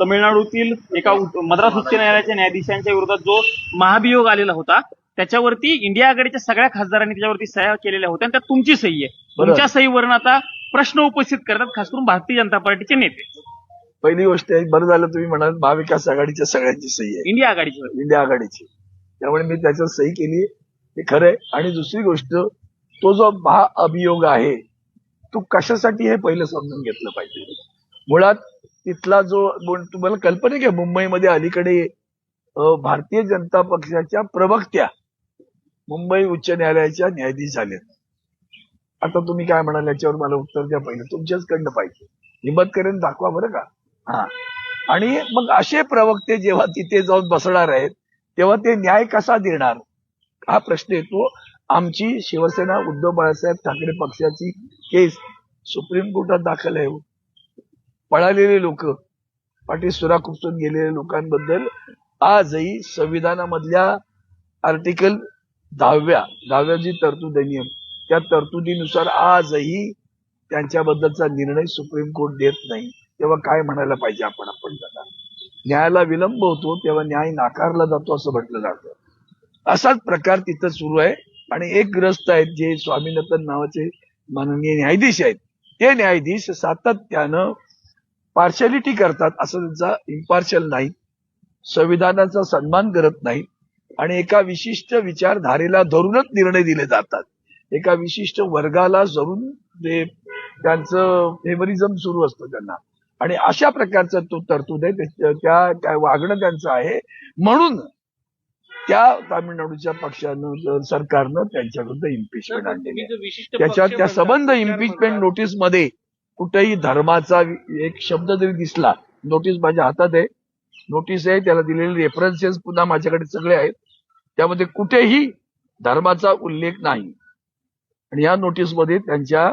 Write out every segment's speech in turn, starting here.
तमिळनाडूतील एका मद्रास उच्च न्यायालयाच्या न्यायाधीशांच्या विरोधात जो महाभियोग आलेला होता त्याच्यावरती इंडिया आघाडीच्या सगळ्या खासदारांनी त्याच्यावरती सह्या केलेल्या होत्या आणि त्यात तुमची सही आहे. तुमच्या सहीवरून आता प्रश्न उपस्थित करतात खास करून भारतीय जनता पार्टीचे नेते. पहिली गोष्ट आहे बरं झालं तुम्ही म्हणाल महाविकास आघाडीच्या सगळ्यांची सही आहे. इंडिया आघाडीची. इंडिया आघाडीची. त्यामुळे मी त्याच्यात सही केली हे खरं आहे. आणि दुसरी गोष्ट तो जो महाअभियोग आहे तो कशासाठी हे पहिलं समजून घेतलं पाहिजे? मुळात तिथला जो तुम्हाला कल्पना घ्या मुंबईमध्ये अलीकडे अं, भारतीय जनता पक्षाच्या प्रवक्त्या मुंबई उच्च न्यायालयाच्या न्यायाधीश झाल्यात आता तुम्ही काय म्हणाल याच्यावर मला उत्तर द्या पाहिजे तुमच्याच कडनं पाहिजे. हिंमत करेन दाखवा बरं का? हा. आणि मग असे प्रवक्ते जेव्हा तिथे जाऊन बसणार आहेत तेव्हा ते न्याय कसा देणार? हा प्रश्न येतो. आमची शिवसेना उद्धव बाळासाहेब ठाकरे पक्षाची केस सुप्रीम कोर्टात दाखल आहे. पळालेले लोक पाठी सुरा खुपसून गेलेल्या लोकांबद्दल आजही संविधानामधल्या आर्टिकल दहाव्या दहाव्या जी तरतूद नियम त्या तरतुदीनुसार आजही त्यांच्याबद्दलचा निर्णय सुप्रीम कोर्ट देत नाही. तेव्हा काय म्हणायला पाहिजे आपण आपण त्याला न्यायाला विलंब होतो तेव्हा न्याय नाकारला जातो असं म्हटलं जातं. असाच प्रकार तिथं सुरू आहे आणि एक ग्रस्त आहेत जे स्वामीनाथन नावाचे माननीय न्यायाधीश आहेत. ते न्यायाधीश सातत्यानं पार्शलिटी करतात असं त्यांचा इम्पार्शल नाही संविधानाचा सन्मान करत नाही आणि एका विशिष्ट विचारधारेला धरूनच निर्णय दिले जातात. एका विशिष्ट वर्गाला धरून ते त्यांचं फेवरिझम सुरू असतं त्यांना. आणि अशा प्रकारचा तो तरतूद आहे त्या- वागणं त्यांचं आहे. म्हणून त्या तामिळनाडूच्या पक्षानं सरकारनं त्यांच्याविरुद्ध इम्पिचमेंट आणलेली आहे. त्याच्या त्या संबंध इम्पिचमेंट नोटीसमध्ये कुठेही धर्माचा एक शब्द जरी दिसला नोटीस माझ्या हातात आहे. नोटीस आहे त्याला दिलेले रेफरन्सेस पुन्हा माझ्याकडे सगळे आहेत. त्यामध्ये कुठेही धर्माचा उल्लेख नाही. आणि या नोटीसमध्ये त्यांच्या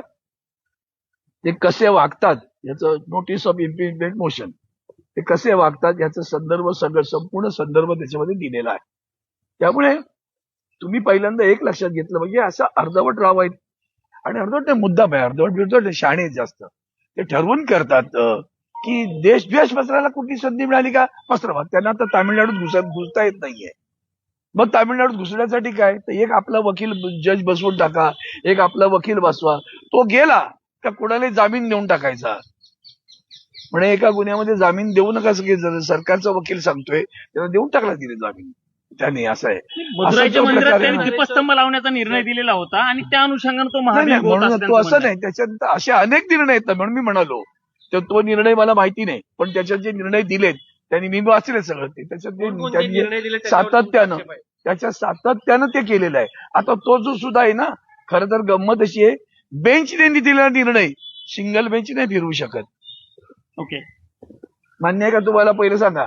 ते कसे वागतात याचं नोटीस ऑफ इम्पिचमेंट मोशन ते कसे वागतात याचा संदर्भ सगळं संपूर्ण संदर्भ त्याच्यामध्ये दिलेला आहे. त्यामुळे तुम्ही पहिल्यांदा एक लक्षात घेतलं म्हणजे असं अर्धवट राव आहेत. आणि अर्धवट मुद्दाम आहे. अर्धवट बिर्धवट शाणे जास्त. ते ठरवून करतात की देशद्वेष पसरायला कुठली संधी मिळाली का? पसरवा. त्यांना आता तामिळनाडूत घुस घुसता येत नाहीये. मग तामिळनाडूत घुसण्यासाठी काय? तर एक आपला वकील जज बसवून टाका एक आपला वकील बसवा. तो गेला का कुणालाही जामीन देऊन टाकायचा? म्हणे एका गुन्ह्यामध्ये जामीन देऊ नका सगळे सरकारचा वकील सांगतोय त्याला देऊन टाकला तिने जामीन. त्याने असं आहे. जो मंदिरात त्यांनी दीपस्तंभ लावण्याचा निर्णय दिलेला होता आणि त्या अनुषंगानं तो नाही, होत म्हणून तो असं नाही. त्याच्यात असे अनेक निर्णय येतात म्हणून मी म्हणालो. तर तो निर्णय मला माहिती नाही. पण त्याच्यात जे निर्णय दिलेत त्यांनी मी वाचले सगळं ते. त्याच्यात त्यांनी सातत्यानं त्याच्या सातत्यानं ते केलेलं आहे. आता तो जो सुद्धा आहे ना खरं तर गंमत अशी आहे. बेंचने दिलेला निर्णय. सिंगल बेंच नाही फिरवू शकत. ओके मान्य आहे का तुम्हाला? पहिलं सांगा.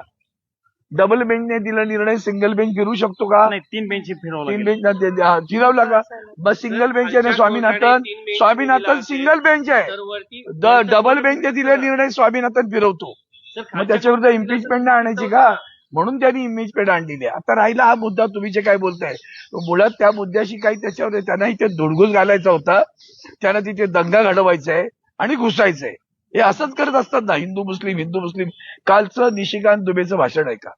डबल बेंचने दिला निर्णय सिंगल बेंच फिरू शकतो का? नाही तीन बेंची फिरवला तीन बेंच फिरवला का बस सिंगल बेंच आहे ना स्वामीनाथन. स्वामीनाथन सिंगल बेंच आहे. डबल बेंचने दिलेला निर्णय स्वामीनाथन फिरवतो. मग त्याच्याविरुद्ध इम्पिचमेंट नाही आणायची का? म्हणून त्यांनी इम्पिचमेंट आणलेली आहे. आता राहिला हा मुद्दा तुम्ही जे काय बोलताय. तो मुळात त्या मुद्द्याशी काही त्याच्यावर त्यांना इथे धुडगुस घालायचा होता. त्यांना तिथे दंगा घडवायचा आहे आणि घुसायचंय हे असंच करत असतात ना हिंदू मुस्लिम हिंदू मुस्लिम. कालचं निशिकांत दुबेचं भाषण आहे का?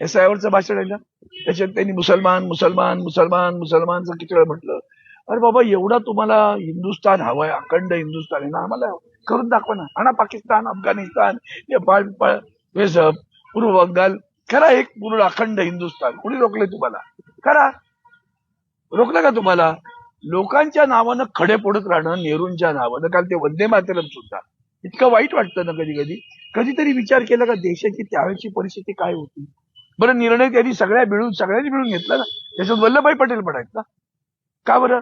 एस आयवरचं भाषण आहे ना? त्याच्यात त्यांनी मुसलमान मुसलमान मुसलमान मुसलमानचं किती वेळा म्हटलं अरे बाबा एवढा तुम्हाला हिंदुस्थान हवाय अखंड हिंदुस्थान आहे ना? आम्हाला करून दाखवा ना. आणा पाकिस्तान अफगाणिस्तान नेपाळ प- पूर्व बंगाल. खरा एक पूर्ण अखंड हिंदुस्थान कोणी रोखलंय तुम्हाला? खरा. रोखलं का तुम्हाला? लोकांच्या नावानं खडे पडत राहणं नेहरूंच्या नावानं. काल ते वंदे मातरम सुद्धा. इतकं वाईट वाटतं ना कधी कधी. कधीतरी विचार केला का देशाची त्यावेळची परिस्थिती काय होती? बरं निर्णय त्यांनी सगळ्या मिळून सगळ्यांनी मिळून घेतला ना. त्याच्यात वल्लभभाई पटेल पण आहेत ना. का बरं?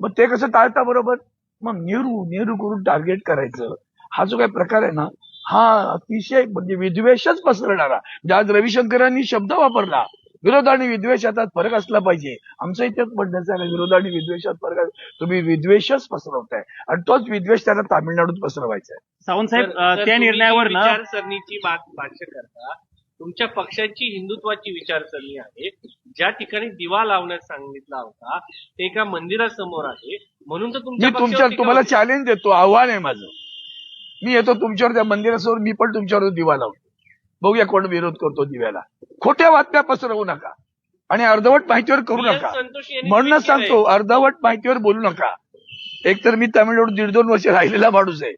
मग ते कसं टाळता बरोबर? मग नेहरू नेहरू करून टार्गेट करायचं. हा जो काही प्रकार आहे ना हा अतिशय म्हणजे विद्वेषच पसरणारा. ज्या आज रविशंकरांनी शब्द वापरला विरोध आणि विद्वेष याच्यात फरक असला पाहिजे. आमचं इथेच म्हणण्याचं आहे ना, विरोध आणि विद्वेषात फरक तुम्ही विद्वेषच पसरवताय. आणि तोच विद्वेष त्यांना तामिळनाडूत पसरवायचा आहे. सावंत साहेब तर- अं, तर त्या निर्णयावर विचारसरणीची बात भाष्य करता. तुमच्या पक्षाची हिंदुत्वाची विचारसरणी आहे. ज्या ठिकाणी दिवा लावण्यास सांगितला होता ते एका मंदिरासमोर आहे. म्हणून तर मी तुमच्या तुम्हाला. चॅलेंज देतो. आव्हान आहे माझं. मी येतो तुमच्यावर त्या मंदिरासमोर मी पण तुमच्यावर दिवा लावतो. बघूया कोण विरोध करतो दिव्याला. खोट्या बातम्या पसरवू नका. आणि अर्धवट माहितीवर करू. नका. केलंय. सांगतो अर्धवट माहितीवर बोलू नका. एकतर मी तामिळनाडूत दीड दोन वर्ष राहिलेला माणूस आहे.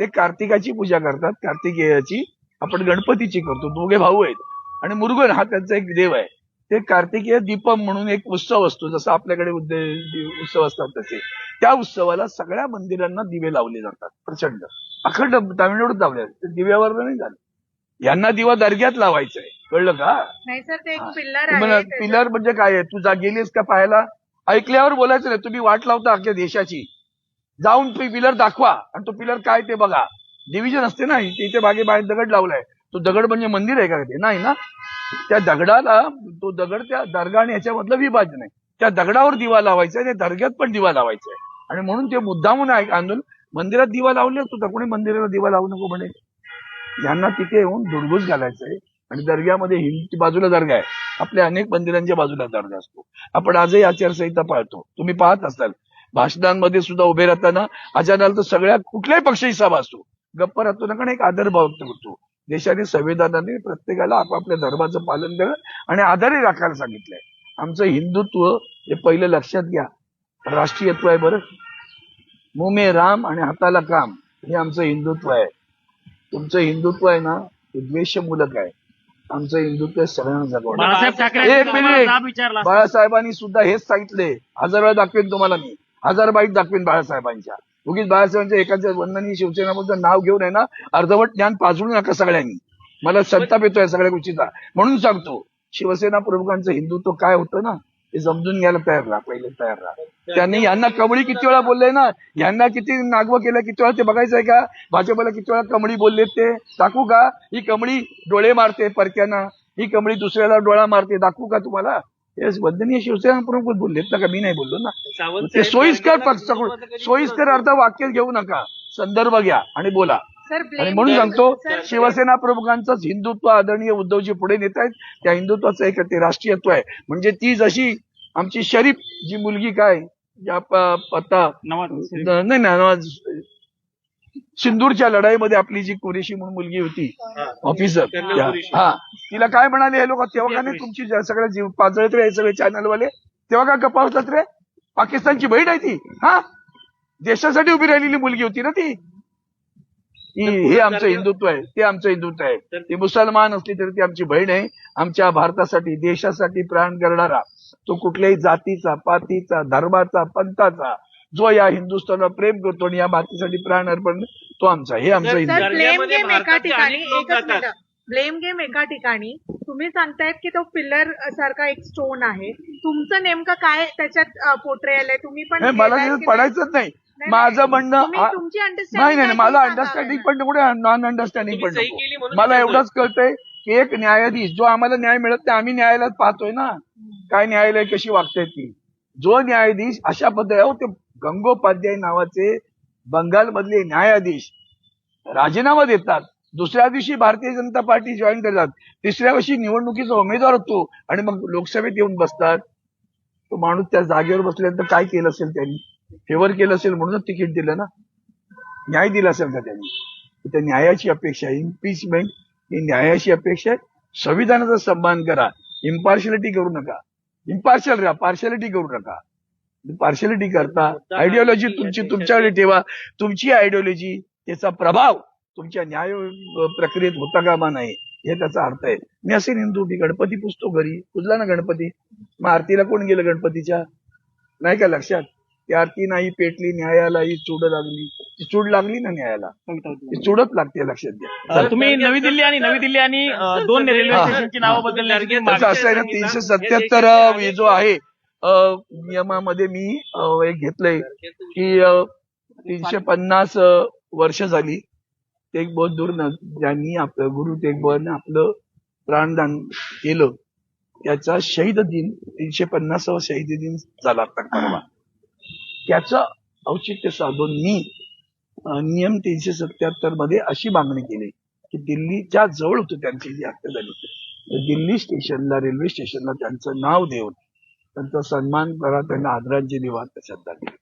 ते कार्तिकाची पूजा करतात. कार्तिकेयाची आपण गणपतीची करतो. दोघे भाऊ आहेत. आणि मुरुगन हा त्यांचा एक देव आहे. ते कार्तिकेय दीपम म्हणून एक उत्सव असतो. जसं आपल्याकडे उत्सव असतात तसे. त्या उत्सवाला सगळ्या मंदिरांना दिवे लावले जातात. प्रचंड. अखंड तामिळनाडूत लावले दिव्यावर नाही झालं. यांना दिवा दर्ग्यात लावायचा आहे कळलं का? नाही सर ते एक. पिल्लर आहे पिलर म्हणजे काय आहे? तू जा गेलीस का पाहायला? ऐकल्यावर बोलायचं नाही. तुम्ही वाट लावता अख्ख्या देशाची. जाऊन पिलर दाखवा. आणि तो पिलर काय ते बघा. डिव्हिजन असते ना इथे इथे बागे बाहेर दगड लावलाय. तो दगड म्हणजे मंदिर आहे का ते? नाही ना? त्या दगडाला तो दगड त्या दर्गा आणि याच्यामधलं विभाजन आहे. त्या दगडावर दिवा लावायचा आहे आणि दर्ग्यात पण दिवा लावायचा आहे आणि म्हणून ते मुद्दामून आहे आंदोलन मंदिरात दिवा लावले असतो कोणी मंदिराला दिवा लावू नको म्हणे? यांना तिथे येऊन दुर्गुस घालायचं आहे आणि दर्ग्यामध्ये हिंदी बाजूला दर्गा आहे. आपल्या अनेक मंदिरांच्या बाजूला दर्गा असतो. आपण आजही आचारसंहिता पाळतो. तुम्ही पाहत असाल. भाषणांमध्ये सुद्धा उभे राहताना अचानक तर सगळ्या कुठल्याही पक्षाची सभा असतो. गप्प राहतो ना कारण एक आदर भाव करतो. देशाने संविधानाने प्रत्येकाला आपापल्या धर्माचं पालन करणं आणि आदरही राखायला सांगितलंय. आमचं हिंदुत्व हे पहिलं लक्षात घ्या. राष्ट्रीयत्व आहे बरं. मुमे राम आणि हाताला काम हे आमचं हिंदुत्व आहे. तुमचं हिंदुत्व आहे ना ते द्वेषमूलक आहे. आमचं हिंदुत्व सगळ्यांना जगवणं. बाळासाहेब ठाकरे एक यांनी तुम्हाला मिनिट. जाब विचारला. असता. बाळासाहेबांनी सुद्धा हेच सांगितले. हजार वेळा दाखवेन तुम्हाला मी. हजार बाईट दाखवेन बाळासाहेबांच्या. उगीच बाळासाहेबांच्या एकाच्या वंदनी शिवसेनाबद्दल नाव घेऊन आहे ना अर्धवट ज्ञान पाजळू नका सगळ्यांनी. मला संताप येतोय सगळ्या गोष्टीचा. म्हणून सांगतो शिवसेना प्रमुखांचं हिंदुत्व काय होतं ना ते समजून घ्यायला तयार राहा पहिले तयार राहा. त्यांनी यांना कमळी किती वेळा बोलले ना? यांना किती नागवं केलं किती वेळा ते बघायचं आहे का? भाजपला किती वेळा कमळी बोललेत ते? दाखवू का? ही कमळी डोळे मारते परक्यांना. ही कमळी दुसऱ्याला डोळा मारते. दाखवू का तुम्हाला? हे वंदनीय शिवसेना प्रमुख बोललेत ना का? मी नाही बोललो ना. ते सोयीस्कर सोयीस्कर अर्ध वाक्य घेऊ नका. संदर्भ घ्या आणि बोला. आणि म्हणून सांगतो शिवसेना प्रमुखांचंच हिंदुत्व आदरणीय उद्धवजी पुढे नेत आहेत. त्या हिंदुत्वाचं एक ते राष्ट्रीयत्व आहे. म्हणजे ती जशी आमची शरीफ जी मुलगी काय आता नाही ना नवाज सिंदूरच्या लढाईमध्ये आपली जी कुरेशी म्हणून मुलगी होती. ऑफिसर. हा. तिला काय म्हणाले हे लोक? तेव्हा का नाही तुमची ज्या सगळ्या जीव पाजळत रे हे सगळे चॅनलवाले तेव्हा का गप्पा होतात रे? पाकिस्तानची बहीण आहे ती हा? देशासाठी उभी राहिलेली मुलगी होती ना ती? ही- हे आमचं हिंदुत्व आहे ते आमचं हिंदुत्व आहे. ती मुसलमान असली तरी ती आमची बहीण आहे. आमच्या भारतासाठी देशासाठी प्राण करणारा तो कुठल्याही जातीचा पातीचा धर्माचा पंथाचा जो या हिंदुस्थानावर प्रेम करतो आणि या मातीसाठी प्राण अर्पण तो आमचा हे आमचं सर, हिंदू सर दर्ग्यामध्ये ब्लेम गेम एका ठिकाणी. तुम्ही सांगतायत की तो पिल्लर सारखा एक स्टोन आहे. तुमचं नेमकं काय त्याच्यात पोर्ट्रेल आहे? तुम्ही पण हे मला की पडायचंच नाही, माझं. म्हणणं नाही नाही नाही, मला अंडरस्टँडिंग पण नको नॉन अंडरस्टँडिंग पण सही नको. केली म्हणून मला एवढंच कळतंय की एक न्यायाधीश जो आम्हाला न्याय मिळत नाही आम्ही न्यायालयात पाहतोय ना. काय न्यायालय कशी वागतायत ती? जो न्यायाधीश अशा पद्धती ते गंगोपाध्याय नावाचे बंगालमधले न्यायाधीश राजीनामा देतात. दुसऱ्या दिवशी भारतीय जनता पार्टी जॉईन करतात. तिसऱ्या वर्षी निवडणुकीचा उमेदवार होतो आणि मग लोकसभेत येऊन बसतात. तो माणूस त्या जागेवर बसल्यानंतर काय केलं असेल त्यांनी? फेवर केलं असेल म्हणूनच तिकीट दिलं ना? न्याय दिला असेल का त्यांनी? त्या न्यायाची अपेक्षा आहे. इम्पिचमेंट ही न्यायाची अपेक्षा आहे. संविधानाचा सन्मान करा. इम्पार्शलिटी करू नका. इम्पार्शल राहा. पार्शलिटी करू नका. पार्शलिटी करता. आयडिओलॉजी तुमची तुमच्याकडे ठेवा. तुमची आयडिओलॉजी त्याचा प्रभाव तुमच्या न्याय प्रक्रियेत होता कामा नाही हे त्याचा अर्थ आहे. मी असे हिंदू मी गणपती पुजतो घरी. पुजला ना गणपती? मग आरतीला कोण गेलं गणपतीच्या? नाही का लक्षात? ती आरती नाही पेटली न्यायाला ही चूड लागली. ती चूड लागली ना न्यायाला? ती चूडच लागते लक्षात घ्या. अ, तुम्ही नवी दिल्ली आणि नवी दिल्ली आणि दोन रेल्वे. स्टेशनची नावं मागणी- असं आहे ना तीनशे सत्याहत्तर हे जो आहे नियमामध्ये मी एक घेतलंय की तीनशे पन्नास वर्ष झाली. तेग बहादूर ज्यांनी आपलं गुरु तेग आपलं प्राणदान केलं त्याचा शहीद दिन तीनशे पन्नासावा शहीद दिन झाला आता परवा. त्याचं औचित्य साधून मी नियम तीनशे सत्याहत्तरमध्ये अशी मागणी केली की दिल्लीच्या जवळ होतं त्यांची जी हत्या झाली तर दिल्ली स्टेशनला रेल्वे स्टेशनला त्यांचं नाव देऊन त्यांचा सन्मान करा त्यांना आदरांजली वाहत त्याच्यात झाली